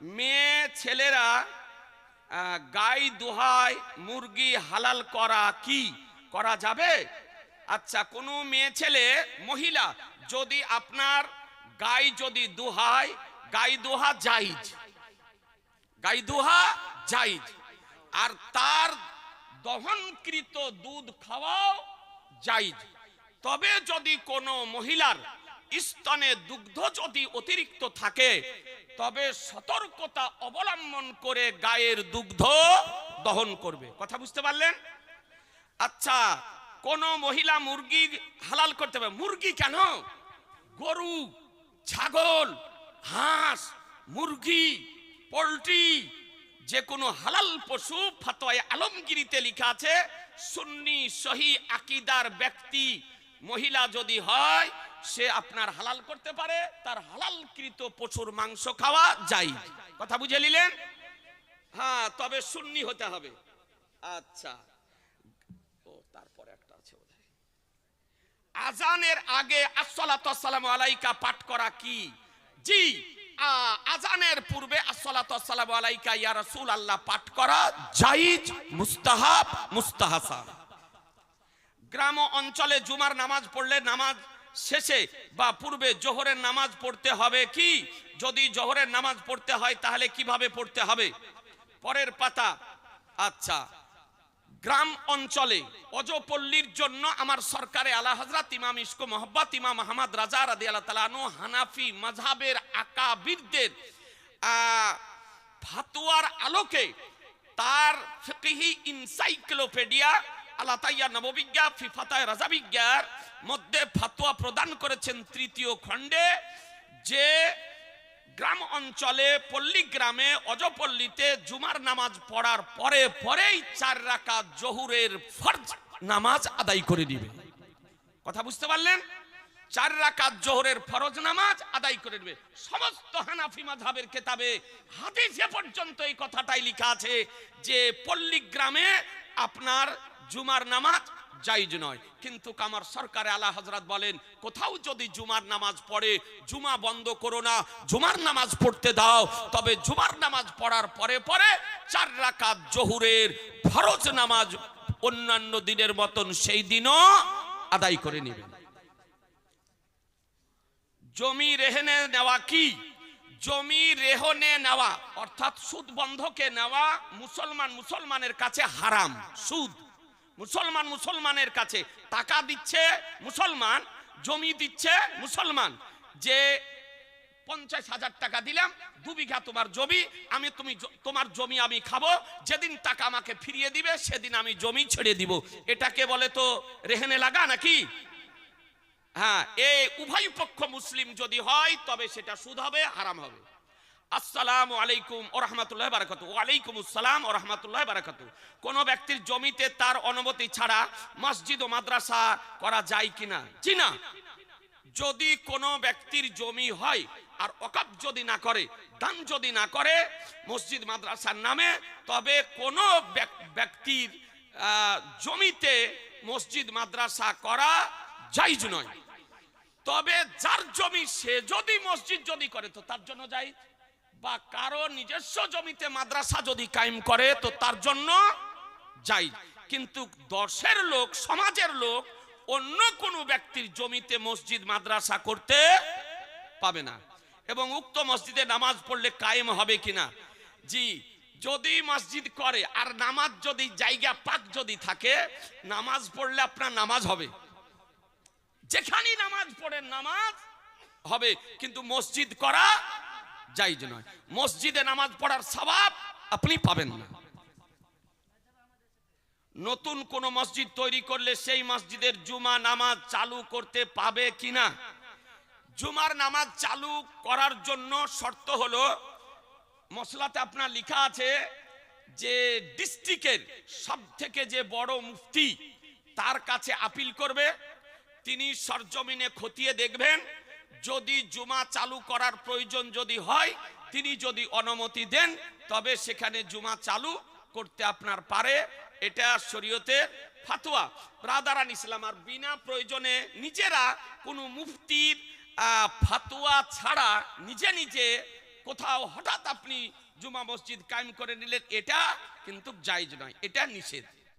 মেয়ে ছেলেরা গাই দোহায় মুরগি হালাল করা কি? করা যাবে? আচ্ছা কোনো মেয়ে ছেলে, মহিলা, যদি আপনার গাই যদি দোহায় গাই দোহা জাইজ। গাই দোহা জাইজ। আর তার দহনকৃত দুধ খাওয়াও জাইজ। তবে যদি কোনো মহিলার স্তনে দুগ্ধ যদি অতিরিক্ত থাকে তবে সতর্কতা অবলম্বন করে গায়ের দুগ্ধ দহন করবে। কথা বুঝতে পারলেন? আচ্ছা কোন মহিলা মুরগি হালাল করতে পারে? মুরগি কেন? গরু, ছাগল, হাঁস, মুরগি, পোলট্রি যে কোনো হালাল পশু ফতোয় আলমগিরিতে লেখা আছে, সুন্নি সহি আকিদার ব্যক্তি মহিলা যদি হয় সে আপনার হালাল করতে পারে, তার হালালকৃত পশুর মাংস খাওয়া যাই। কথা বুঝে নিলেন? হ্যাঁ তবে সুন্নি হতে হবে। আচ্ছা। ও, তারপরে একটা আছে আজানের আগে আসসালামু আলাইকা পাঠ করা কি? জি আজানের পূর্বে আসসালামু আলাইকা ইয়া রাসূল আল্লাহ পাঠ করা জায়েজ, মুস্তাহাব, মুস্তাহাসান। গ্রাম অঞ্চলে জুমার নামাজ পড়লে নামাজ শেষে বা পূর্বে জোহরের নামাজ পড়তে হবে কি? যদি জোহরের নামাজ পড়তে হয়, তাহলে কীভাবে পড়তে হবে? পরের পাতা। আচ্ছা। গ্রাম অঞ্চলে অজপল্লীর জন্য আমার সরকারে আলা হজরত ইমাম ইসকো মোহাম্মদ ইমাম আহমদ রাজা রাদি আল্লাহ তালানু হানাফি মজহাবের আকাবিরদের ফাতুয়ার আলোকে তার ফিকহি ইনসাইক্লোপিডিয়া আল্লাহ তাইয়া নববিজ্ঞা ফিফাতায় রাজাবিজ্ঞার মধ্যে ফাতোয়া প্রদান করেছেন তৃতীয় খণ্ডে যে গ্রাম অঞ্চলে পল্লী গ্রামে অজপল্লীতে জুমার নামাজ পড়ার পরে পরেই চার রাকাত জহুরের ফরজ নামাজ আদায় করে দিবে কথা বুঝতে পারলেন? চার রাকাত জোহরের ফরজ নামাজ আদায় করে নেবে। সমস্ত হানাফি মাযহাবের কেতাবে হাদিসে পর্যন্ত এই কথাটাই লেখা আছে যে পল্লী গ্রামে আপনার জুমার নামাজ জাইজ নয়। কিন্তু আমার সরকারে আলা হজরত বলেন, কোথাও যদি জুমার নামাজ পড়ে, জুমা বন্ধ করো না, জুমার নামাজ পড়তে দাও। তবে জুমার নামাজ পড়ার পরে পরে চার রাকাত জহুরের ফরজ নামাজ অন্যান্য দিনের মতন সেই দিনও আদায় করে নেবেন জমি রেহনে নেওয়া কি? জমি রেহনে নেওয়া, অর্থাৎ সুদ বন্ধকে নেওয়া মুসলমান মুসলমানের কাছে হারাম, সুদ। মুসলমান মুসলমানের কাছে টাকা দিচ্ছে মুসলমান, জমি দিচ্ছে মুসলমান। যে পঞ্চাশ হাজার টাকা দিলাম, দু বিঘা তোমার জমি, আমি তুমি তোমার জমি আমি খাব, যেদিন টাকা আমাকে ফিরিয়ে দিবে, সেদিন আমি জমি ছেড়ে দিব। এটাকে বলে তো, রেহেনে লাগা নাকি? হ্যাঁ এই উভয় পক্ষ মুসলিম যদি হয়, তবে সেটা সুদ হবে, হারাম হবে। আসসালামু আলাইকুম ও রহমতুল্লাহ বারাকাতু ওয়ালাইকুম আসসালাম ও রহমতুল্লাহ বারাকাতু কোন ব্যক্তির জমিতে তার অনুমতি ছাড়া মসজিদ ও মাদ্রাসা করা যায় কিনা? জি না। যদি কোনো ব্যক্তির জমি হয় আর অকাপ যদি না করে, দান যদি না করে মসজিদ মাদ্রাসার নামে, তবে কোনো ব্যক- ব্যক্তির জমিতে মসজিদ মাদ্রাসা করা জাইজ নয়। তবে যার জমি সে যদি মসজিদ যদি করে, তো তার জন্য যাই বা কারও নিজস্ব জমিতে মাদ্রাসা যদি কায়েম করে, তো তার জন্য যাই। কিন্তু দশের লোক, সমাজের লোক অন্য কোনো ব্যক্তির জমিতে মসজিদ, মাদ্রাসা করতে পাবে না। এবং উক্ত মসজিদে নামাজ পড়লে কায়েম হবে কিনা? জি, যদি মসজিদ করে, আর নামাজ যদি, জায়গা পাক যদি থাকে, নামাজ পড়লে আপনার নামাজ হবে। যেখানেই নামাজ পড়েন, নামাজ হবে। কিন্তু মসজিদ করা জাইজ নয়। মসজিদে নামাজ পড়ার স্বভাব আপনি পাবেন না। নতুন কোন মসজিদ তৈরি করলে সেই মসজিদের জুমা নামাজ চালু করতে পাবে কিনা? জুমার নামাজ চালু করার জন্য শর্ত হলো মশলাতে আপনার লেখা আছে যে ডিস্ট্রিক্টের সব থেকে যে বড় মুফতি তার কাছে আপিল করবে, তিনি সরজমিনে খতিয়ে দেখবেন যদি জুমা চালু করার প্রয়োজন যদি হয়, তিনি যদি অনুমতি দেন, তবে সেখানে জুমা চালু করতে আপনার পারে। এটা শরীয়তের ফাতোয়া। ব্রাদারান ইসলাম, আর বিনা প্রয়োজনে নিজেরা কোনো মুফতির ফাতোয়া ছাড়া নিজে নিজে কোথাও হঠাৎ আপনি জুমা মসজিদ কায়েম করে নিলেন, এটা কিন্তু জায়েজ নয়, এটা নিষেধ।